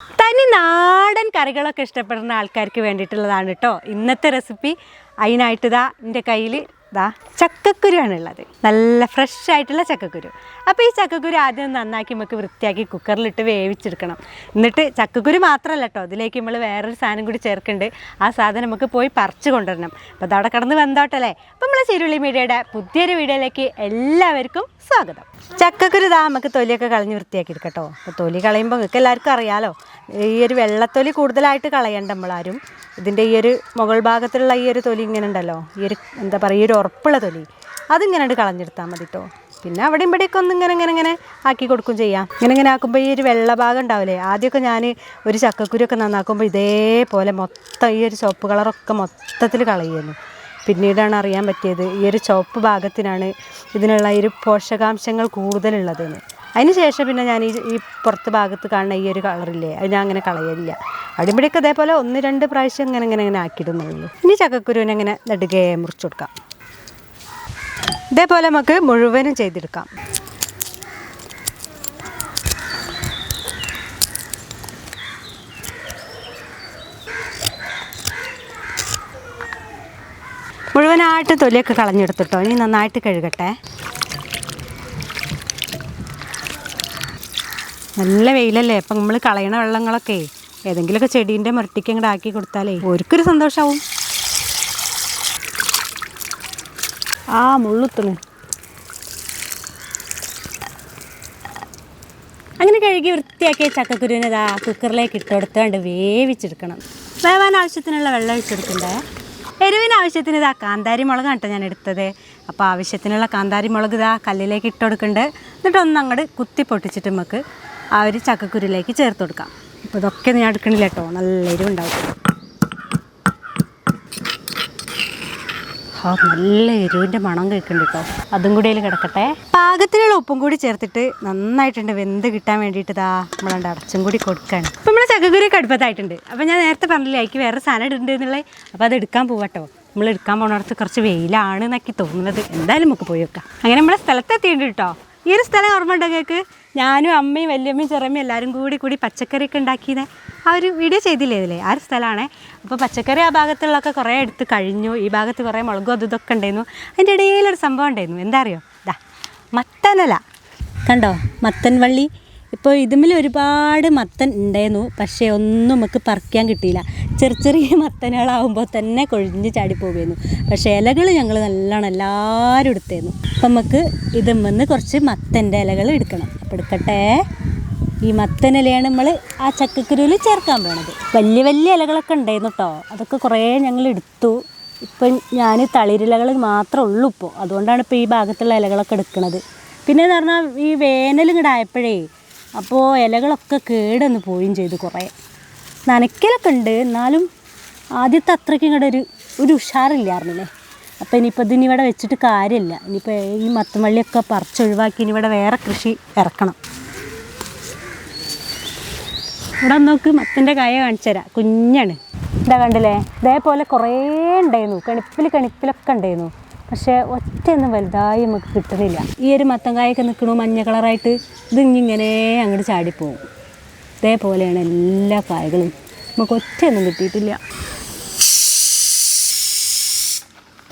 തനി നാടൻ കറികളൊക്കെ ഇഷ്ടപ്പെടുന്ന ആൾക്കാർക്ക് വേണ്ടിയിട്ടുള്ളതാണ് കേട്ടോ ഇന്നത്തെ റെസിപ്പി അതിനായിട്ട് ഇതാ എന്റെ കയ്യിൽ ഇതാ ചക്കക്കുരുവാണുള്ളത്. നല്ല ഫ്രഷ് ആയിട്ടുള്ള ചക്കക്കുരു. അപ്പോൾ ഈ ചക്കക്കുരു ആദ്യം നന്നാക്കി നമുക്ക് വൃത്തിയാക്കി കുക്കറിലിട്ട് വേവിച്ചെടുക്കണം. എന്നിട്ട് ചക്കക്കുരു മാത്രമല്ല കേട്ടോ അതിലേക്ക് നമ്മൾ വേറൊരു സാധനം കൂടി ചേർക്കുന്നുണ്ട്. ആ സാധനം നമുക്ക് പോയി പറിച്ച് കൊണ്ടുവരണം. അപ്പോൾ അതവിടെ കിടന്ന് വെന്തോട്ടല്ലേ? അപ്പോൾ നമ്മളെ ചിരുളി മീഡിയയുടെ പുതിയൊരു വീഡിയോയിലേക്ക് എല്ലാവർക്കും സ്വാഗതം. ചക്കക്കുരു ഇതാ നമുക്ക് തൊലിയൊക്കെ കളഞ്ഞ് വൃത്തിയാക്കി എടുക്കട്ടോ അപ്പോൾ തൊലി കളയുമ്പോൾ നിങ്ങൾക്ക് എല്ലാവർക്കും അറിയാലോ ഈ ഒരു വെള്ളത്തൊലി കൂടുതലായിട്ട് കളയണ്ട നമ്മളാരും. ഇതിന്റെ ഈ ഒരു മുകൾ ഭാഗത്തുള്ള ഈ ഒരു തൊലി ഇങ്ങനെ ഉണ്ടല്ലോ ഈ ഒരു എന്താ പറയുക ഈ ഒരു ഉറപ്പുള്ള തൊലി. അതിങ്ങനെ കളഞ്ഞെടുത്താൽ മതി കേട്ടോ പിന്നെ അവിടെ ഇവിടെയൊക്കെ ഒന്ന് ഇങ്ങനെ ഇങ്ങനെ ഇങ്ങനെ ആക്കി കൊടുക്കും ചെയ്യാം. ഇങ്ങനെ ഇങ്ങനെ ആക്കുമ്പോൾ ഈ ഒരു വെള്ള ഭാഗം ഉണ്ടാവില്ലേ? ആദ്യമൊക്കെ ഞാൻ ഒരു ചക്കക്കുരുയൊക്കെ നന്നാക്കുമ്പോൾ ഇതേപോലെ മൊത്തം ഈ ഒരു ചുവപ്പ് കളറൊക്കെ മൊത്തത്തിൽ കളയുന്നു പിന്നീടാണ് അറിയാൻ പറ്റിയത് ഈ ഒരു ചുവപ്പ് ഭാഗത്തിനാണ് ഇതിനുള്ള ഒരു പോഷകാംശങ്ങൾ കൂടുതലുള്ളതെന്ന്. അതിന് ശേഷം പിന്നെ ഞാൻ ഈ ഈ പുറത്ത് ഭാഗത്ത് കാണുന്ന ഈ ഒരു കളറില്ലേ അത് ഞാൻ അങ്ങനെ കളയില്ല അടിപൊളിയൊക്കെ അതേപോലെ ഒന്ന് രണ്ട് പ്രാവശ്യം ഇങ്ങനെ ഇങ്ങനെ ഇങ്ങനെ ആക്കിയിടുന്നുള്ളൂ. ഇനി ചക്കക്കുരുവിനെ ഇങ്ങനെ നടുകയെ മുറിച്ചു കൊടുക്കാം. ഇതേപോലെ നമുക്ക് മുഴുവനും ചെയ്തെടുക്കാം. മുഴുവനായിട്ട് തൊലിയൊക്കെ കളഞ്ഞെടുത്തിട്ടോ? ഇനി നന്നായിട്ട് കഴുകട്ടെ. നല്ല വെയിലല്ലേ? അപ്പം നമ്മൾ കളയണ വെള്ളങ്ങളൊക്കെ ഏതെങ്കിലുമൊക്കെ ചെടീന്റെ മുരട്ടിക്ക് അങ്ങോട്ട് ആക്കി കൊടുത്താലേ ഒരുക്കൊരു സന്തോഷമാവും ആ മുള്ളുത്തണ്. അങ്ങനെ കഴുകി വൃത്തിയാക്കിയ ചക്കക്കുരുവിനെ ഇതാ കുക്കറിലേക്ക് ഇട്ട് കൊടുത്തുകൊണ്ട് വേവിച്ചെടുക്കണം. വേവാൻ ആവശ്യത്തിനുള്ള വെള്ളം ഒഴിച്ചെടുക്കണ്ടേ? എരിവിന് ആവശ്യത്തിന് ഇതാ കാന്താരി മുളകാണ് കേട്ടോ ഞാൻ എടുത്തത്. അപ്പോൾ ആവശ്യത്തിനുള്ള കാന്താരി മുളക് ഇതാ കല്ലിലേക്ക് ഇട്ട് കൊടുക്കുന്നുണ്ട് എന്നിട്ട് ഒന്ന് അങ്ങോട്ട് കുത്തി പൊട്ടിച്ചിട്ട് നമുക്ക് ആ ഒരു ചക്കക്കുരുലേക്ക് ചേർത്ത് കൊടുക്കാം. അപ്പോൾ ഇതൊക്കെ ഞാൻ എടുക്കണില്ല കേട്ടോ. നല്ല എരിവുണ്ടാവും ആ നല്ല എരിവിന്റെ മണം കേൾക്കുന്നുണ്ട് കേട്ടോ. അതും കൂടി അതിൽ കിടക്കട്ടെ. പാകത്തിലുള്ള ഉപ്പും കൂടി ചേർത്തിട്ട് നന്നായിട്ടുണ്ട് വെന്ത് കിട്ടാൻ വേണ്ടിയിട്ട് ഇതാ നമ്മളെ അടച്ചും കൂടി കൊടുക്കുകയാണ് അപ്പോൾ നമ്മളെ ചക്കക്കുരി കടുപ്പത്തായിട്ടുണ്ട് അപ്പോൾ ഞാൻ നേരത്തെ പറഞ്ഞില്ലേ എനിക്ക് വേറെ സാധനം ഇടുന്നുണ്ട് എന്നുള്ളത്. അപ്പോൾ അത് എടുക്കാൻ പോവാട്ടോ നമ്മൾ എടുക്കാൻ പോണടത്ത് കുറച്ച് വെയിലാണ് എന്നൊക്കെ തോന്നുന്നത്. എന്തായാലും നമുക്ക് പോയി വെക്കാം. അങ്ങനെ നമ്മളെ സ്ഥലത്തെത്തിയിട്ടുണ്ട് കേട്ടോ. ഈ ഒരു സ്ഥലം ഓർമ്മ ഉണ്ടോ കേൾക്ക് ഞാനും അമ്മയും വല്യമ്മയും ചെറിയമ്മയും എല്ലാവരും കൂടി കൂടി പച്ചക്കറിയൊക്കെ ഉണ്ടാക്കിയത്. ആ ഒരു വീഡിയോ ചെയ്തില്ലേ ഇതിലേ? ആ ഒരു സ്ഥലമാണ്. അപ്പോൾ പച്ചക്കറി ആ ഭാഗത്തുള്ളതൊക്കെ കുറേ എടുത്ത് കഴിഞ്ഞു. ഈ ഭാഗത്ത് കുറേ മുളകും അതും ഇതൊക്കെ ഉണ്ടായിരുന്നു. അതിന്റെ ഇടയിലൊരു സംഭവം ഉണ്ടായിരുന്നു. എന്താ അറിയോ? ഇതാ മത്തനല. കണ്ടോ? മത്തൻ വള്ളി. ഇപ്പോൾ ഇതുമിൽ ഒരുപാട് മത്തൻ ഉണ്ടായിരുന്നു. പക്ഷേ ഒന്നും നമുക്ക് പറിക്കാൻ കിട്ടിയില്ല. ചെറിയ ചെറിയ മത്തനകളാവുമ്പോൾ തന്നെ കൊഴിഞ്ഞ് ചാടിപ്പോകുമായിരുന്നു പക്ഷേ ഇലകൾ ഞങ്ങൾ നല്ലോണം എല്ലാവരും എടുത്തായിരുന്നു അപ്പം നമുക്ക് ഇതുമെന്ന് കുറച്ച് മത്തന്റെ ഇലകൾ എടുക്കണം. അപ്പം എടുക്കട്ടെ. ഈ മത്തനിലയാണ് നമ്മൾ ആ ചക്കക്കുരുവിൽ ചേർക്കാൻ പോണത്. വലിയ വലിയ ഇലകളൊക്കെ ഉണ്ടായിരുന്നു കേട്ടോ അതൊക്കെ കുറേ ഞങ്ങൾ എടുത്തു. ഇപ്പം ഞാൻ തളിരിലകൾ മാത്രമേ ഉള്ളൂ ഇപ്പോൾ അതുകൊണ്ടാണ് ഇപ്പോൾ ഈ ഭാഗത്തുള്ള ഇലകളൊക്കെ എടുക്കുന്നത് പിന്നെ എന്ന് പറഞ്ഞാൽ ഈ വേനൽ ആയപ്പോഴേ അപ്പോൾ ഇലകളൊക്കെ കേടൊന്ന് പോവുകയും ചെയ്തു കുറേ. നനയ്ക്കലൊക്കെ ഉണ്ട്. എന്നാലും ആദ്യത്തെ അത്രയ്ക്ക് ഇങ്ങോട്ട് ഒരു ഒരു ഉഷാറില്ലായിരുന്നില്ലേ അപ്പോൾ ഇനിയിപ്പോൾ ഇതിന് ഇവിടെ വെച്ചിട്ട് കാര്യമില്ല. ഇനിയിപ്പോൾ ഈ മത്തമള്ളിയൊക്കെ പറിച്ചൊഴിവാക്കി ഇനി ഇവിടെ വേറെ കൃഷി ഇറക്കണം. ഇവിടെ നോക്ക് മത്തന്റെ കായ കാണിച്ചു തരാം. കുഞ്ഞാണ്. ഇതാ കണ്ടില്ലേ? ഇതേപോലെ കുറേ ഉണ്ടായിരുന്നു. കണിപ്പിൽ കണിപ്പിലൊക്കെ ഉണ്ടായിരുന്നു. പക്ഷേ ഒറ്റയൊന്നും വലുതായി നമുക്ക് കിട്ടുന്നില്ല. ഈ ഒരു മത്തൻ കായൊക്കെ നിൽക്കണു മഞ്ഞ കളറായിട്ട് ഇത് ഇങ്ങനെ അങ്ങോട്ട് ചാടിപ്പോവും. ഇതേപോലെയാണ് എല്ലാ കായകളും. നമുക്ക് ഒറ്റയൊന്നും കിട്ടിയിട്ടില്ല.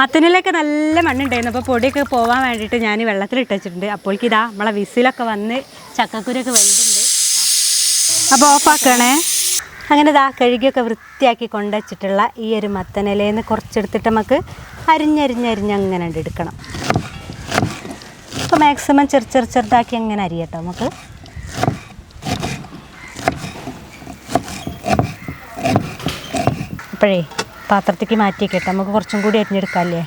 മത്തനിലൊക്കെ നല്ല മണ്ണുണ്ടായിരുന്നു. അപ്പോൾ പൊടിയൊക്കെ പോകാൻ വേണ്ടിയിട്ട് ഞാൻ വെള്ളത്തിലിട്ട് വെച്ചിട്ടുണ്ട്. അപ്പോഴേക്ക് ഇതാ നമ്മളെ വിസിലൊക്കെ വന്ന് ചക്കക്കുരൊക്കെ വലുതുണ്ട് അപ്പോൾ ഓഫാക്കണേ. അങ്ങനെ ഇതാ കഴുകിയൊക്കെ വൃത്തിയാക്കി കൊണ്ടുവച്ചിട്ടുള്ള ഈ ഒരു മത്തനിലയിൽ നിന്ന് കുറച്ചെടുത്തിട്ട് നമുക്ക് അരിഞ്ഞരിഞ്ഞരിഞ്ഞ് അങ്ങനെ എടുക്കണം. അപ്പോൾ മാക്സിമം ചെറു ചെറു ചെറുതാക്കി അങ്ങനെ അരിയട്ടോ നമുക്ക്. അപ്പോഴേ പാത്രത്തേക്ക് മാറ്റിയൊക്കെ നമുക്ക് കുറച്ചും കൂടി അരിഞ്ഞെടുക്കാമല്ലേ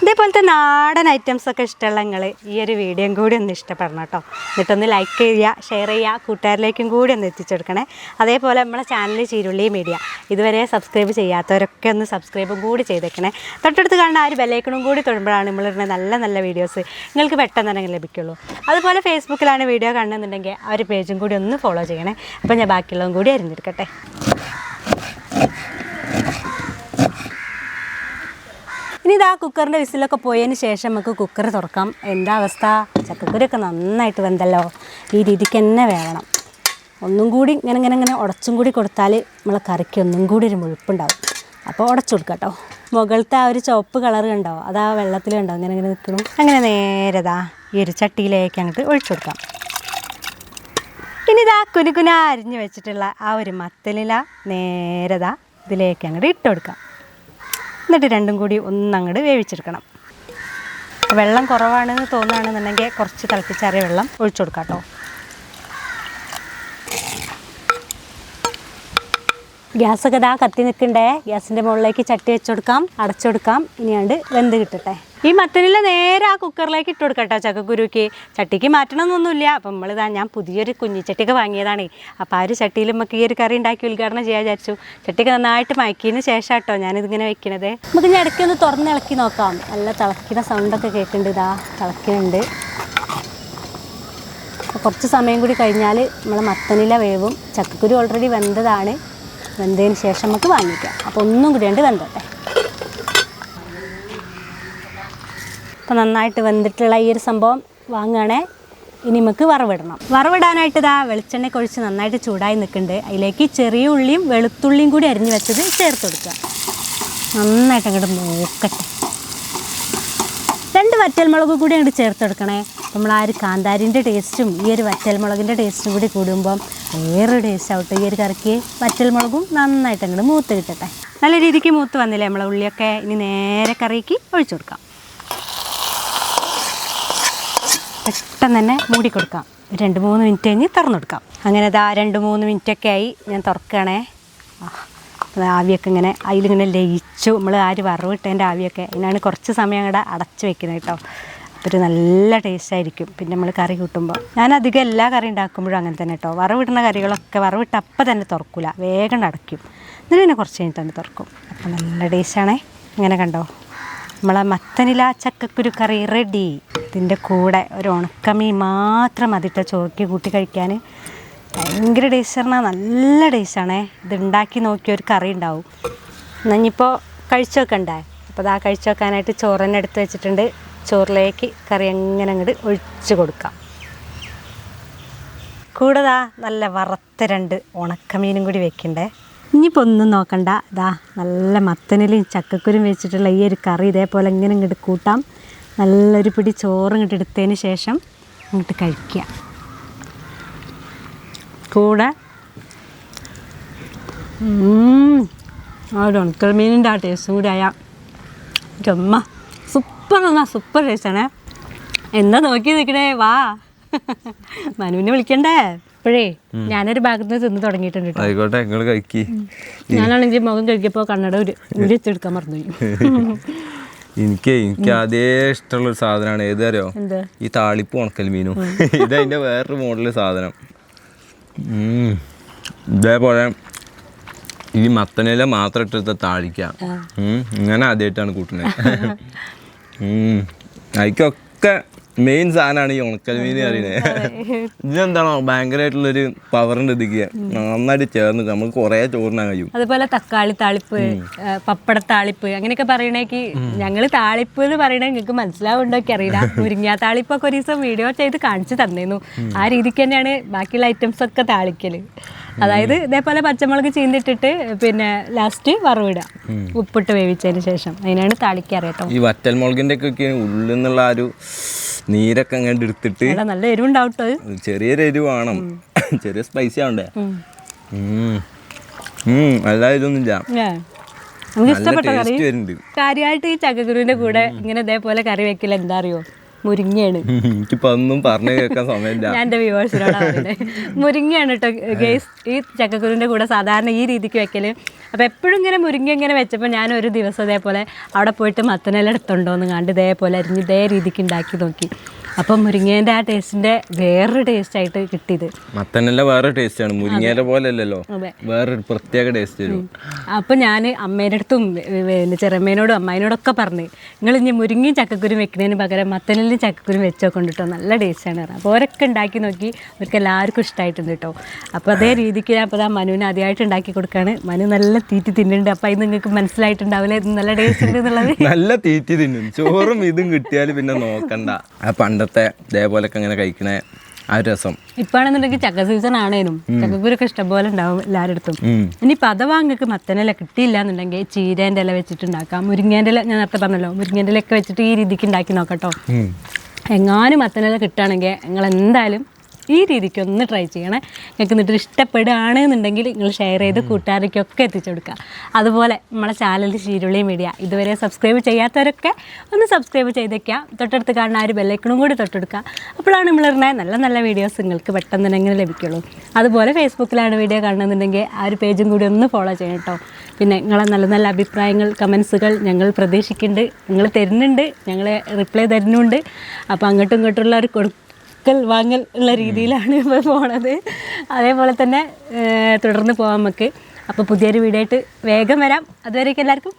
ഇതേപോലത്തെ നാടൻ ഐറ്റംസ് ഒക്കെ ഇഷ്ടമുള്ള നിങ്ങൾ ഈ ഒരു വീഡിയോയും കൂടി ഒന്ന് ഇഷ്ടപ്പെടണം കേട്ടോ. എന്നിട്ടൊന്ന് ലൈക്ക് ചെയ്യുക ഷെയർ ചെയ്യുക കൂട്ടുകാരിലേക്കും കൂടി ഒന്ന് എത്തിച്ചെടുക്കണേ. അതേപോലെ നമ്മളെ ചാനൽ ചീരുള്ളി മീഡിയ ഇതുവരെ സബ്സ്ക്രൈബ് ചെയ്യാത്തവരൊക്കെ ഒന്ന് സബ്സ്ക്രൈബും കൂടി ചെയ്തേക്കണേ. തൊട്ടടുത്ത് കാണുന്ന ആ ഒരു ബെല്ലൈക്കണും കൂടി തൊടുമ്പോഴാണ് നമ്മളിടുന്ന നല്ല നല്ല വീഡിയോസ് നിങ്ങൾക്ക് പെട്ടെന്ന് തന്നെ ലഭിക്കുള്ളൂ. അതുപോലെ ഫേസ്ബുക്കിലാണ് വീഡിയോ കാണുന്നുണ്ടെങ്കിൽ ആ ഒരു പേജും കൂടി ഒന്ന് ഫോളോ ചെയ്യണേ. അപ്പോൾ ഞാൻ ബാക്കിയുള്ളതും കൂടി അരിഞ്ഞെടുക്കട്ടെ. ഇനി ഇതാ കുക്കറിന്റെ വിസിലൊക്കെ പോയതിന് ശേഷം നമുക്ക് കുക്കർ തുറക്കാം. എന്താ അവസ്ഥ? ചക്കക്കുരൊക്കെ നന്നായിട്ട് വെന്തല്ലോ. ഈ രീതിക്ക് തന്നെ വേണം ഒന്നും കൂടി ഇങ്ങനെ ഇങ്ങനെ ഇങ്ങനെ ഉടച്ചും കൂടി കൊടുത്താൽ നമ്മളെ കറിക്ക് ഒന്നും കൂടി ഒരു മുഴുപ്പുണ്ടാവും. അപ്പോൾ ഉടച്ചു കൊടുക്കാം കേട്ടോ. മുകളിലത്തെ ആ ഒരു ചുവപ്പ് കളർ കണ്ടോ? അത് വെള്ളത്തിൽ കണ്ടോ? ഇങ്ങനെ ഇങ്ങനെ നിൽക്കണം അങ്ങനെ നേരതാ ഈ ഒരു ചട്ടിയിലേക്ക് അങ്ങോട്ട് ഒഴിച്ചു കൊടുക്കാം. ഇനി ഇതാ കുനുകുന അരിഞ്ഞു വെച്ചിട്ടുള്ള ആ ഒരു മത്തലില നേരതാ ഇതിലേക്ക് അങ്ങോട്ട് ഇട്ട് കൊടുക്കാം. എന്നിട്ട് രണ്ടും കൂടി ഒന്നങ്ങോട്ട് വേവിച്ചെടുക്കണം. വെള്ളം കുറവാണെന്ന് തോന്നുകയാണെന്നുണ്ടെങ്കിൽ കുറച്ച് തിളപ്പിച്ചാറിയ വെള്ളം ഒഴിച്ചു കൊടുക്കാം കേട്ടോ. ഗ്യാസൊക്കെ ഇതാ കത്തി നിൽക്കണ്ടേ? ഗ്യാസിന്റെ മുകളിലേക്ക് ചട്ടി വെച്ചു കൊടുക്കാം അടച്ചു കൊടുക്കാം. ഇനിയാണ്ട് വെന്ത് കിട്ടട്ടെ. ഈ മത്തനില നേരെ ആ കുക്കറിലേക്ക് ഇട്ട് കൊടുക്കട്ടോ ചക്കക്കുരുക്ക്. ചട്ടിക്ക് മാറ്റണമെന്നൊന്നുമില്ല അപ്പം നമ്മളിതാ ഞാൻ പുതിയൊരു കുഞ്ഞിച്ചട്ടിയൊക്കെ വാങ്ങിയതാണ്. അപ്പോൾ ആ ഒരു ചട്ടിയിൽ നമുക്ക് ഈ ഒരു കറി ഉണ്ടാക്കി ഉദ്ഘാടനം ചെയ്യാൻ വിചാരിച്ചു. ചട്ടിയൊക്കെ നന്നായിട്ട് മയക്കിയതിന് ശേഷം കേട്ടോ ഞാനിതിങ്ങനെ വെക്കണത്. നമുക്ക് ഇനി ഇടയ്ക്ക് ഒന്ന് തുറന്ന് ഇളക്കി നോക്കാം. നല്ല തിളക്കുന്ന സൗണ്ടൊക്കെ കേൾക്കുന്നുണ്ട് ഇതാ തിളക്കുന്നുണ്ട് കുറച്ച് സമയം കൂടി കഴിഞ്ഞാൽ നമ്മളെ മത്തനില വേവും. ചക്കക്കുരു ഓൾറെഡി വെന്തതാണ്. വെന്തതിന് ശേഷം നമുക്ക് വാങ്ങിക്കാം. അപ്പോൾ ഒന്നും കൂടി ഉണ്ട് വെന്തോട്ടെ. അപ്പോൾ നന്നായിട്ട് വെന്തിട്ടുള്ള ഈ ഒരു സംഭവം വാങ്ങുകയാണേ. ഇനി നമുക്ക് വറവിടണം. വറവിടാനായിട്ട് ഇതാ വെളിച്ചെണ്ണ ഒഴിച്ച് നന്നായിട്ട് ചൂടായി നിൽക്കുന്നുണ്ട്. അതിലേക്ക് ചെറിയ ഉള്ളിയും വെളുത്തുള്ളിയും കൂടി അരിഞ്ഞു വെച്ചത് ചേർത്ത് കൊടുക്കുക. നന്നായിട്ട് അങ്ങോട്ട് നോക്കട്ടെ രണ്ട് വറ്റൽമുളക് കൂടി അങ്ങോട്ട് ചേർത്ത് കൊടുക്കണേ. നമ്മൾ ആ ഒരു കാന്താരിന്റെ ടേസ്റ്റും ഈ ഒരു വറ്റൽമുളകിന്റെ ടേസ്റ്റും കൂടി കൂടുമ്പം വേറെ ടേസ്റ്റ് ആവട്ടെ ഈ ഒരു കറിക്ക് വറ്റൽമുളകും നന്നായിട്ട് അങ്ങോട്ട് മൂത്ത് കിട്ടട്ടെ. നല്ല രീതിക്ക് മൂത്ത് വന്നില്ലേ നമ്മളെ ഉള്ളിയൊക്കെ? ഇനി നേരെ കറിക്ക് ഒഴിച്ചു കൊടുക്കാം. പെട്ടെന്ന് തന്നെ മൂടി കൊടുക്കാം. രണ്ട് മൂന്ന് മിനിറ്റ് കഴിഞ്ഞ് തുറന്നു കൊടുക്കാം അങ്ങനെ ഇതാ രണ്ട് മൂന്ന് മിനിറ്റൊക്കെ ആയി. ഞാൻ തുറക്കണേ ആവിയൊക്കെ ഇങ്ങനെ അതിലിങ്ങനെ ലയിച്ചു. നമ്മൾ ആര് വറവിട്ടതിന്റെ ആവിയൊക്കെ. അതിനാണ് കുറച്ച് സമയം അങ്ങടെ അടച്ചു വെക്കുന്നത് കേട്ടോ. അപ്പോൾ ഒരു നല്ല ടേസ്റ്റ് ആയിരിക്കും. പിന്നെ നമ്മൾ കറി കൂട്ടുമ്പോൾ. ഞാൻ അധികം എല്ലാ കറി ഉണ്ടാക്കുമ്പോഴും അങ്ങനെ തന്നെ കേട്ടോ. വറവിടുന്ന കറികളൊക്കെ വറവിട്ട് അപ്പം തന്നെ തുറക്കില്ല വേഗം അടയ്ക്കും. എന്നിട്ട് പിന്നെ കുറച്ച് കഴിഞ്ഞിട്ട് തന്നെ തുറക്കും. അപ്പം നല്ല ടേസ്റ്റാണേ ഇങ്ങനെ കണ്ടോ? നമ്മളെ മത്തനില ചക്കക്കുരു കറി റെഡി ഇതിന്റെ കൂടെ ഒരു ഉണക്കമീൻ മാത്രം അതിട്ട ചോക്കി കൂട്ടി കഴിക്കാൻ ഭയങ്കര ടേസ്റ്റ് പറഞ്ഞാൽ നല്ല ടേസ്റ്റാണേ ഇത് ഉണ്ടാക്കി നോക്കിയ ഒരു കറി ഉണ്ടാവും. ഇനിയിപ്പോൾ കഴിച്ചു വെക്കണ്ടേ അപ്പോൾ അതാ കഴിച്ചു വെക്കാനായിട്ട് ചോറ് തന്നെ എടുത്ത് വെച്ചിട്ടുണ്ട്. ചോറിലേക്ക് കറി എങ്ങനെ അങ്ങോട്ട് ഒഴിച്ചു കൊടുക്കാം. കൂടതാ നല്ല വറുത്ത രണ്ട് ഉണക്കമീനും കൂടി വെക്കണ്ടേ. ഇനിയിപ്പോൾ ഒന്നും നോക്കണ്ട. ഇതാ നല്ല മത്തനിലും ചക്കക്കുരും വെച്ചിട്ടുള്ള ഈ ഒരു കറി ഇതേപോലെ ഇങ്ങനെ ഇങ്ങോട്ട് കൂട്ടാം. നല്ലൊരു പിടി ചോറ് ഇങ്ങോട്ട് എടുത്തതിന് ശേഷം ഇങ്ങോട്ട് കഴിക്കുക. കൂടെ? ഒരു ഉണക്കൽ മീനിന്റെ ആ ടേസ്റ്റും കൂടി ആയാ. ചുമ്മ സൂപ്പർ എന്നാ സൂപ്പർ ടേസ്റ്റാണേ എന്താ നോക്കി നിൽക്കണേ? വാ. മനുവിനെ വിളിക്കണ്ടേ? ഇപ്പോഴേ ഞാനൊരു ഭാഗത്ത് നിന്ന് തിന്ന് തുടങ്ങിയിട്ടുണ്ട് കേട്ടോ. ആയിക്കോട്ടെ നിങ്ങൾ കഴിക്കി. ഞാനാണെങ്കിൽ മുഖം കഴിക്കപ്പോ കണ്ണട ഒരു ഉരിച്ചെടുക്കാൻ മറന്നുപോയി. എനിക്ക് എനിക്ക് അതേ ഇഷ്ടമുള്ള ഒരു സാധനമാണ് ഏത് അറിയോ? ഈ താളിപ്പ് ഉണക്കൽ മീനും. ഇത് അതിന്റെ വേറൊരു മോഡൽ സാധനം. ഇതേപോലെ ഈ മത്തനില മാത്രം ഇട്ടെടുത്ത താളിക്കാം. ഇങ്ങനെ ആദ്യമായിട്ടാണ് കൂട്ടുന്നത്. അതിക്കൊക്കെ മെയിൻ സാധനമാണ് ഈ ഉണക്കൽ മീൻ അറിയുന്നത് ഇതെന്താണോ ഭയങ്കരമായിട്ടുള്ളൊരു പവറിന്റെ ഇതിക്കുക നന്നായിട്ട് ചേർന്ന് നമുക്ക് കുറേ ചോറിനാൻ കഴിയും. അതുപോലെ തക്കാളി താളിപ്പ് പപ്പട താളിപ്പ് അങ്ങനെയൊക്കെ പറയണേക്ക് ഞങ്ങൾ താളിപ്പ് എന്ന് പറയണേ നിങ്ങൾക്ക് മനസ്സിലാവുണ്ടോക്കെ അറിയില്ല. മുരിങ്ങാ താളിപ്പൊക്കെ ഒരു ദിവസം വീഡിയോ ചെയ്ത് കാണിച്ചു തന്നിരുന്നു ആ രീതിക്ക് തന്നെയാണ് ബാക്കിയുള്ള ഐറ്റംസ് ഒക്കെ താളിക്കൽ. അതായത് ഇതേപോലെ പച്ചമുളക് ചീന്തിട്ടിട്ട് പിന്നെ ലാസ്റ്റ് വറവിടുക. ഉപ്പിട്ട് വേവിച്ചതിന് ശേഷം. അതിനാണ് താളിക്കാറ് കേട്ടോ. ഈ വറ്റൽ മുളകിന്റെ ഒക്കെ ഉള്ളിൽ നിന്നുള്ള ആ ഒരു നീരൊക്കെ അങ്ങോട്ട് എടുത്തിട്ട് നല്ല എരിവുണ്ടാവും ചെറിയ ഇത്. ചെറിയൊരു എരിവ് വേണം. ചെറിയ സ്പൈസി ആവണ്ടേ? അല്ല ഇതൊന്നുമില്ല. ഏ. നമുക്ക് ഇഷ്ടപ്പെട്ട കറി കാര്യമായിട്ട് ഈ ചക്കക്കുരുവിന്റെ കൂടെ ഇങ്ങനെ ഇതേപോലെ കറി വെക്കൽ എന്താ അറിയോ? മുരിങ്ങയാണ്. എനിക്കിപ്പോ ഒന്നും പറഞ്ഞു കേൾക്കാൻ സമയമില്ല. ഞാൻ എന്റെ വ്യൂവേഴ്സിനോടാണ് മുരിങ്ങയാണ് കേട്ടോ ഗേസ് ഈ ചക്കക്കുരുവിന്റെ കൂടെ സാധാരണ ഈ രീതിക്ക് വെക്കൽ. അപ്പോൾ എപ്പോഴും ഇങ്ങനെ മുരിങ്ങ ഇങ്ങനെ വെച്ചപ്പോൾ ഞാൻ ഒരു ദിവസം ഇതേപോലെ അവിടെ പോയിട്ട് മത്തനെല്ലാം എടുത്തുണ്ടോ എന്ന് കണ്ട് ഇതേപോലെ അരിഞ്ഞ് ഇതേ രീതിക്ക് ഉണ്ടാക്കി നോക്കി. അപ്പം മുരിങ്ങേന്റെ ആ ടേസ്റ്റിന്റെ വേറൊരു ടേസ്റ്റ് ആയിട്ട് കിട്ടിയത്. മത്തനല്ല വേറെ ടേസ്റ്റ് ആണ്. മുരിങ്ങേന്റെ പോലെ അല്ലല്ലോ വേറൊരു പ്രത്യേക ടേസ്റ്റ് വരും. അപ്പം ഞാൻ അമ്മേന്റെ അടുത്തും ചെറമ്മേനോടും അമ്മായിനോടൊക്കെ പറഞ്ഞു നിങ്ങൾ ഇനി മുരിങ്ങയും ചക്കക്കുരും വെക്കുന്നതിന് പകരം മത്തനെല്ലും ചക്കക്കുരും വെച്ചോ കൊണ്ടിട്ടോ നല്ല ടേസ്റ്റാണ് പറഞ്ഞത് അപ്പോൾ അവരൊക്കെ ഉണ്ടാക്കി നോക്കി. അവർക്ക് എല്ലാവർക്കും ഇഷ്ടമായിട്ടുണ്ട് കേട്ടോ അപ്പോൾ അതേ രീതിക്ക് ഞാൻ അപ്പോൾ ആ മനുവിന് ആദ്യമായിട്ട് ഉണ്ടാക്കി കൊടുക്കുകയാണ് മനു നല്ല തീറ്റി തിന്നുന്നുണ്ട് അപ്പോൾ അത് നിങ്ങൾക്ക് മനസ്സിലായിട്ടുണ്ടാവില്ല? ഇത് നല്ല ടേസ്റ്റ് ഉണ്ട് എന്നുള്ളത്? നല്ല തീറ്റി തിന്നും. ചോറും ഇതും കിട്ടിയാൽ പിന്നെ നോക്കണ്ട. ആ പണ്ടത്തെ ഇതേപോലൊക്കെ അങ്ങനെ കഴിക്കണ ആ രസം. ഇപ്പാണെന്നുണ്ടെങ്കിൽ ചക്ക സീസൺ ആണേലും ചക്കക്കുരൊക്കെ ഇഷ്ടംപോലെ ഉണ്ടാവും എല്ലാവരുടെ അടുത്തും. ഇനി ഇനിയിപ്പോൾ അഥവാ നിങ്ങൾക്ക് മത്തനില കിട്ടിയില്ല എന്നുണ്ടെങ്കിൽ ചീരേന്റെ ഇല വെച്ചിട്ടുണ്ടാക്കാം മുരിങ്ങേന്റെ ഇല ഞാൻ നേരത്തെ പറഞ്ഞല്ലോ മുരിങ്ങേന്റെ ഇലയൊക്കെ വെച്ചിട്ട് ഈ രീതിക്ക് ഉണ്ടാക്കി നോക്കട്ടോ. എങ്ങാനും മത്തനില കിട്ടുകയാണെങ്കിൽ നിങ്ങൾ എന്തായാലും ഈ രീതിക്ക് ഒന്ന് ട്രൈ ചെയ്യണേ. നിങ്ങൾക്ക് എന്നിട്ട് ഇഷ്ടപ്പെടുകയാണ് എന്നുണ്ടെങ്കിൽ നിങ്ങൾ ഷെയർ ചെയ്ത് കൂട്ടുകാരൊക്കെ എത്തിച്ചു കൊടുക്കുക. അതുപോലെ നമ്മുടെ ചാനൽ ശീരുളി മീഡിയ ഇതുവരെ സബ്സ്ക്രൈബ് ചെയ്യാത്തവരൊക്കെ ഒന്ന് സബ്സ്ക്രൈബ് ചെയ്തേക്കാം തൊട്ടടുത്ത് കാണുന്ന ഒരു ബെല്ലൈക്കണും കൂടി തൊട്ടെടുക്കുക. അപ്പോഴാണ് നമ്മളിടുന്ന നല്ല നല്ല വീഡിയോസ് നിങ്ങൾക്ക് പെട്ടെന്ന് തന്നെ ഇങ്ങനെ ലഭിക്കുള്ളൂ. അതുപോലെ ഫേസ്ബുക്കിലാണ് വീഡിയോ കാണുന്നുണ്ടെങ്കിൽ ആ ഒരു പേജും കൂടി ഒന്ന് ഫോളോ ചെയ്യണം കേട്ടോ. പിന്നെ നിങ്ങളെ നല്ല നല്ല അഭിപ്രായങ്ങൾ കമൻസുകൾ ഞങ്ങൾ പ്രതീക്ഷിക്കുന്നുണ്ട്. നിങ്ങൾ തരുന്നുണ്ട്. ഞങ്ങൾ റിപ്ലൈ തരുന്നുണ്ട്. അപ്പോൾ അങ്ങോട്ടും ഇങ്ങോട്ടുള്ള ഒരു കൊടുക്കൽ വാങ്ങൽ ഉള്ള രീതിയിലാണ് ഇപ്പോൾ പോണത്. അതേപോലെ തന്നെ തുടർന്ന് പോകാം നമുക്ക്. അപ്പോൾ പുതിയൊരു വീഡിയോ ആയിട്ട് വേഗം വരാം. അതുവരേക്കും എല്ലാവർക്കും.